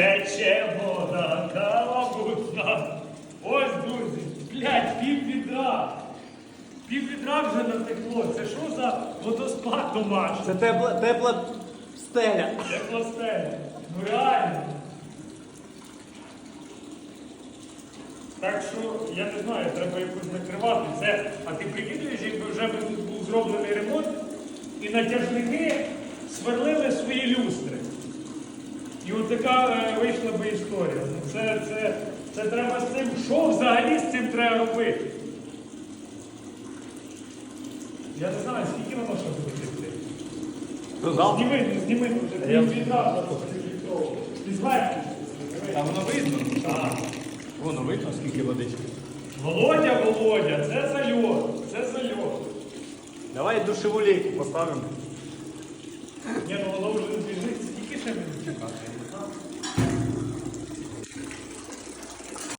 Тече вода калабутна. Ось, друзі, блядь, пів відра. Пів відра вже натекло. Це що за водоспад домашній? Це тепла, тепла стеля. Тепла стеля. Ну реально. Так що, я не знаю, треба якось накривати. Це, а ти прикидуєш, якби вже тут був зроблений ремонт, і натяжники сверлили свої люстри. І от така е, вийшла би історія. Ну, це, це, це треба з цим. Що взагалі з цим треба робити? Я не знаю, скільки воно ще буде йти. Ну. Зніми, зніми, Я- відразу. Там воно видно. Так. Воно видно, скільки водички. Володя, Володя, це зальот, це зальот. Давай душеву лейку поставимо. Ні, ну воно вже